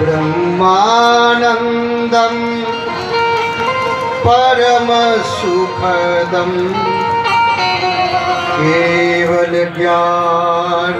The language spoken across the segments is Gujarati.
ब्रह्मानन्दं परमसुखदं केवलज्ञान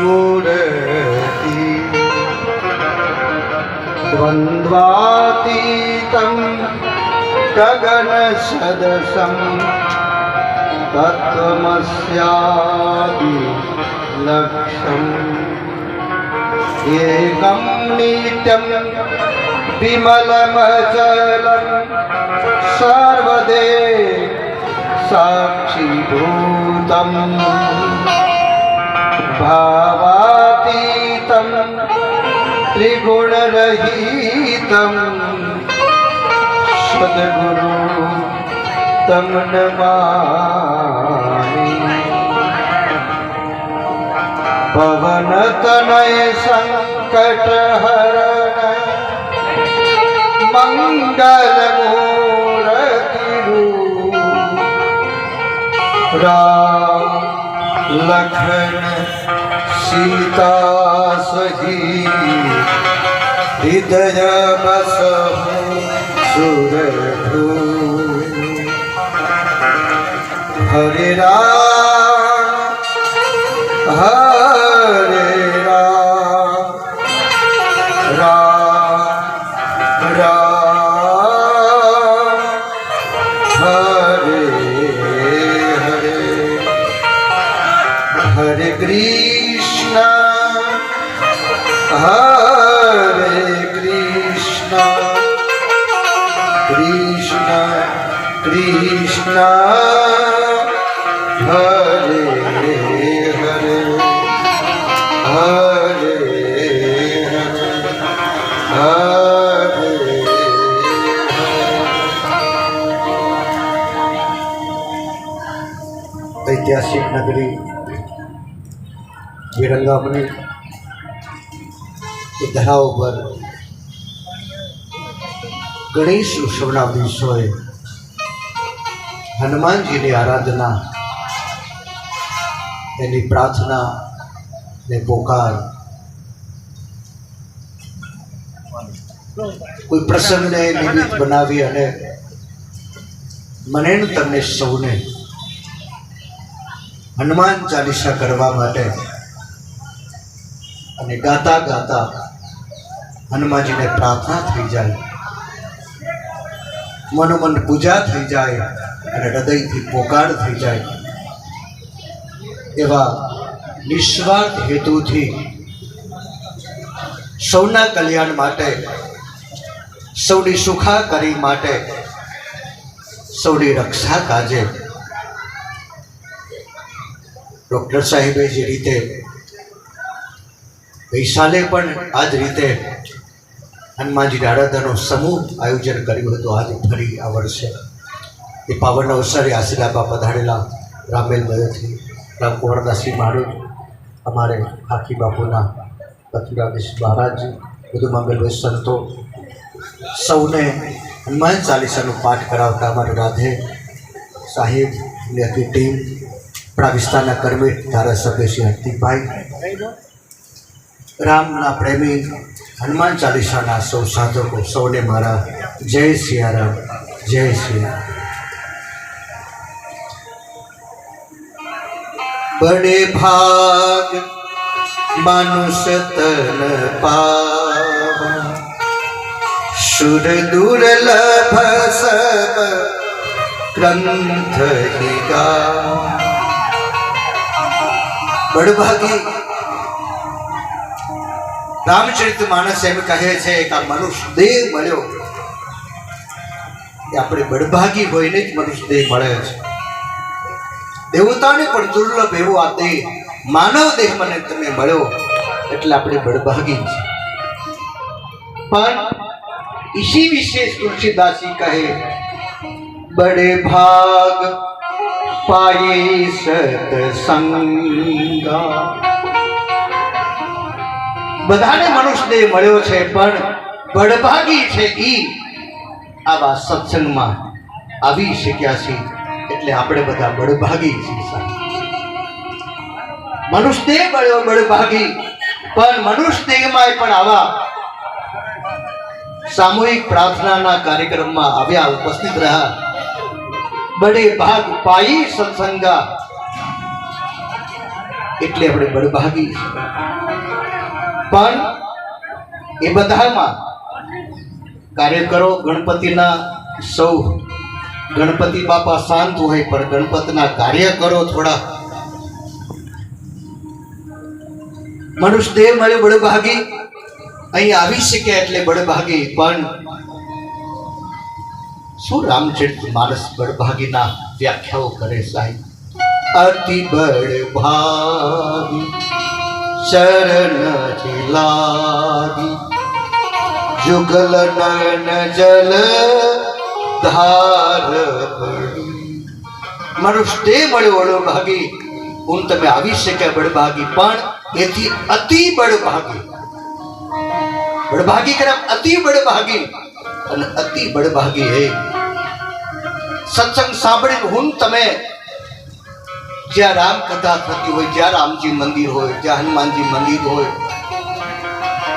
मूर्ति द्वन्द्वातीतं गगनसदसं तत्त्वमस्यादि लक्ष्यम् एकं नित्यं विमलमचलं सर्वदे साक्षीभूतं भावातीतं त्रिगुणरहितं सद्गुरु तं नमामि पवनतनय सङ्कटहरण मङ्गलमूरतिरु राम लखन सीता सही हृदय बसहु सुरभु हरे राम हरे कृष्ण हरे कृष्ण कृष्ण कृष्ण हरे हरे हरे हरे ऐतिहासिक नगरी નગરી રંગામણી એ ધરાવ પર ગણેશ ઉત્સવના દિવસોએ હનુમાનજીની આરાધના, એની પ્રાર્થના ને પોકાર. કોઈ પ્રસંગને નિમિત્ત બનાવી અને મને તમને સૌને હનુમાન ચાલીસા કરવા માટે અને ગાતા ગાતા હનુમાનજીને પ્રાર્થના થઈ જાય. મનોમન પૂજા થઈ જાય અને હૃદયથી પોકાર થઈ જાય. એવા નિસ્વાર્થ હેતુથી સૌના કલ્યાણ માટે, સૌની સુખાકારી માટે, સૌની રક્ષા કાજે ડૉક્ટર સાહેબે જે રીતે ગઈ પણ આ જ રીતે હનુમાનજી આરાધનાનો સમૂહ આયોજન કર્યું હતું. આજે ફરી આ વર્ષે એ પાવન અવસરે આશીલાબા પધારેલા રામેલ મયોથી રામકુંવરદાસજી મહારાજ અમારે હાકી બાપુના પતિરામેશ મહારાજ બધું મંગલભાઈ સંતો, સૌને હનુમાન ચાલીસાનું પાઠ કરાવતા અમારે રાધે સાહેબની ટીમ, આપણા વિસ્તારના કર્મી ધારાસભ્ય શ્રી હાર્દિકભાઈ રામના પ્રેમી હનુમાન ચાલીસાના સૌ સાધકો સૌને મારા જય સિયારામ જય શ્રી રામ बड़े भाग मनुष्य तन पावा सुर दुर्लभ सब ग्रंथ ही गा બડભાગી રામચરિત માણસ એમ કહે છે કે આ મનુષ્ય દેહ મળ્યો એ આપણે બળભાગી હોઈને જ મનુષ્ય દેહ મળે છે. દેવતાને પણ દુર્લભ એવો આ દેહ, માનવ દેહ મને તમે મળ્યો એટલે આપણે બળભાગી છે પણ ઈશી વિશે તુલસીદાસજી કહે, બડે ભાગ પાયે સતસંગા બધાને મનુષ્ય દેહ મળ્યો છે, પણ બળભાગી છે ઈ આવા સત્સંગમાં આવી શક્યા છે, એટલે આપણે બધા બળભાગી છીએ સાહેબ. મનુષ્ય દેહ મળ્યો બળભાગી, પણ મનુષ્ય દેહમાં પણ આવા સામૂહિક પ્રાર્થનાના કાર્યક્રમમાં આવ્યા, ઉપસ્થિત રહ્યા બડે ભાગ પાઈ સત્સંગા એટલે આપણે બળભાગી. પણ એ બધામાં કાર્યકરો ગણપતિના સૌ, ગણપતિ બાપા શાંત હોય પણ ગણપતિના કાર્યકરો થોડા મનુષ્ય દેહ મળ્યો બળભાગી, અહીં આવી શક્યા એટલે બળભાગી, પણ શું રામચરિત માનસ બળભાગીના વ્યાખ્યાઓ કરે સાહેબ? અતિ બળભાગી. શરણ લાગી જુગલ નયન જલ ધાર પડી મનુષ્ય દેહ મળ્યો બળભાગી હું તમે આવી શક્યા બળભાગી પણ એથી અતિ બળભાગી બળભાગી કરે અતિ બળભાગી અને અતિ બળભાગી હે સત્સંગ સાંભળીને હું તમે જ્યાં રામ કથા થતી હોય જ્યાં રામજી મંદિર હોય જ્યાં હનુમાનજી મંદિર હોય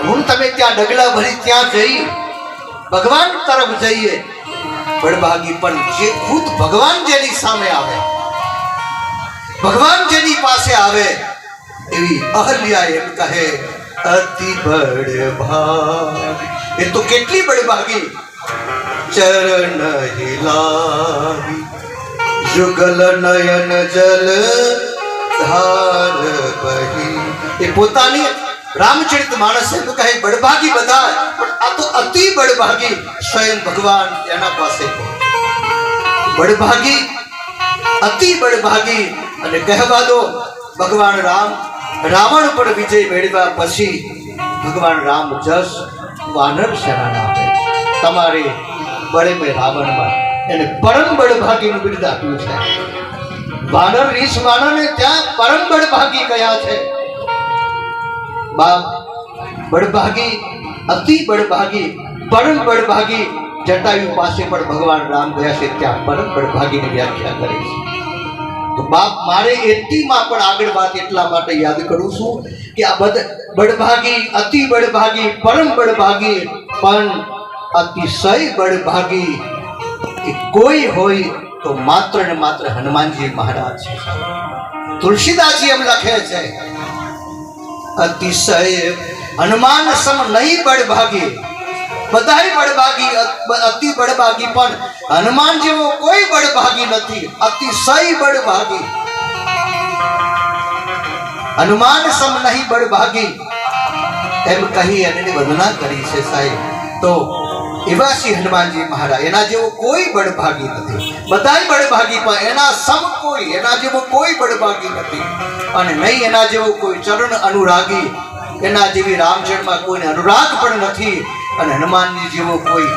હું તમે ત્યાં ડગલા ભરી ત્યાં જઈ ભગવાન તરફ જઈએ બળભાગી પણ જે ખુદ ભગવાન જેની સામે આવે ભગવાન જેની પાસે આવે એવી અહલ્યા એમ કહે અતિ બળભાગ એ તો કેટલી બળભાગી ચરણ હિલાવી યુગલ નયન જલ ધાર બહી એ પોતાની રામચરિત માણસ એમ કહે બળભાગી બધા પણ આ તો અતિ બળભાગી સ્વયં ભગવાન એના પાસે બળભાગી અતિ બળભાગી અને કહેવા દો ભગવાન રામ રાવણ પર વિજય મેળવ્યા પછી ભગવાન રામ જસ વાનર શરણ આપે તમારે બળે મેં રાવણમાં એને પરમ બળભાગીનું બિરદ આપ્યું છે. વાનર રીસ વાનરને ત્યાં પરમ બળભાગી કયા છે? બાપ, બળભાગી, અતિ બળભાગી, પરમ બળભાગી જટાયુ પાસે પણ ભગવાન રામ ગયા છે, ત્યાં પરમ બળભાગીની વ્યાખ્યા કરે છે. તો બાપ, મારે એટલીમાં પણ આગળ વાત એટલા માટે યાદ કરું છું કે આ બધ, બળભાગી, અતિ બળભાગી, પરમ બળભાગી, પણ અતિશય બળભાગી એ કોઈ હોય તો માત્ર ને માત્ર હનુમાનજી મહારાજ છે તુલસીદાસજી એમ લખે છે અતિશય હનુમાન સમ નહીં બળભાગી બધાય બળભાગી અ- અતિ બળભાગી પણ હનુમાન જેવો કોઈ બળભાગી નથી અતિશય બળભાગી હનુમાન સમ નહીં બળભાગી એમ કહી અને એની વંદના કરી છે સાહેબ તો એવા શ્રી હનુમાનજી મહારાજ, એના જેવો કોઈ બળભાગી નથી. બધાય બળભાગી, પણ એના સમ કોઈ, એના જેવો કોઈ બળભાગી નથી. અને નહીં એના જેવો કોઈ ચરણ અનુરાગી, એના જેવી રામચરણમાં કોઈને અનુરાગ પણ નથી. અને હનુમાનજી જેવો કોઈ,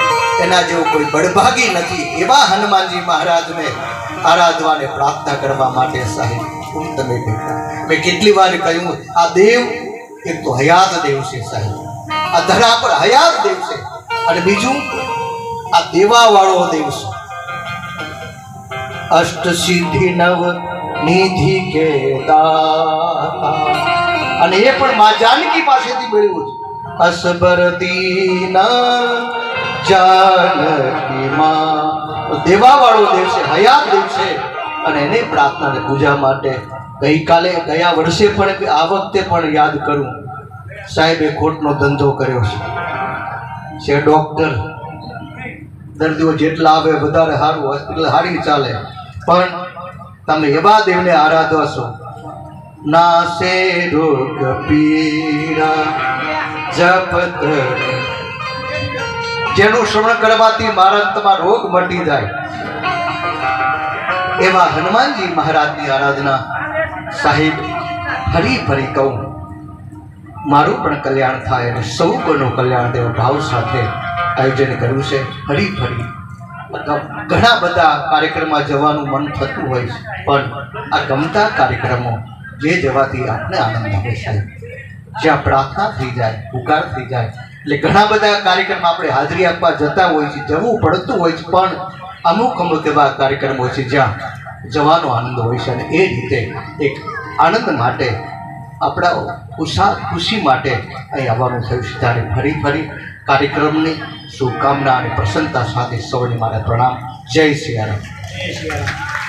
એના જેવો કોઈ બળભાગી નથી. એવા હનુમાનજી મહારાજને આરાધવાને પ્રાર્થના કરવા માટે સાહેબ તમે મેં કેટલી વાર કહ્યું, આ દેવ એક તો હયાત દેવ છે સાહેબ. આ ધરા પર હયાત દેવ છે. અને બીજું, આ દેવાવાળો દેવ છે અષ્ટ સિદ્ધિ નવ નિધિ કે અને એ પણ મા જાનકી પાસેથી મળ્યું છે અસબર દીના જાનકી માં. દેવાવાળો દેવ છે હયાત દેવ છે અને એને પ્રાર્થના અને પૂજા માટે ગઈકાલે, ગયા વર્ષે પણ, આ વખતે પણ યાદ કરું. સાહેબે ખોટનો ધંધો કર્યો છે. છે ડોક્ટર દર્દીઓ જેટલા આવે વધારે સારું હોસ્પિટલ સારી ચાલે. પણ તમે એવા દેવને આરાધો છો. નાસે રોગ પીરા જપત જેનું શ્રવણ કરવાથી મારા તમારા રોગ મટી જાય. એવા હનુમાનજી મહારાજની આરાધના સાહેબ ફરી ફરી કહું. મારું પણ કલ્યાણ થાય અને સૌ કોઈનું કલ્યાણ તેવા ભાવ સાથે આયોજન કર્યું છે. ફરી ફરી ઘણા બધા કાર્યક્રમમાં જવાનું મન થતું હોય છે, પણ આ ગમતા કાર્યક્રમો જે જવાથી આપને આનંદ આવે છે. જ્યાં પ્રાર્થના થઈ જાય, પુકાર થઈ જાય, એટલે ઘણા બધા કાર્યક્રમ આપણે હાજરી આપવા જતા હોય છે, જવું પડતું હોય છે, પણ અમુક અમુક એવા કાર્યક્રમ છે જ્યાં જવાનો આનંદ હોય છે અને એ રીતે એક આનંદ માટે આપણા ઉત્સાહ ખુશી માટે અહીં આવવાનું થયું છે. ત્યારે ફરી ફરી કાર્યક્રમની શુભકામના અને પ્રસન્નતા સાથે સૌને મારા પ્રણામ. જય સિયારામ જય શ્રી રામ.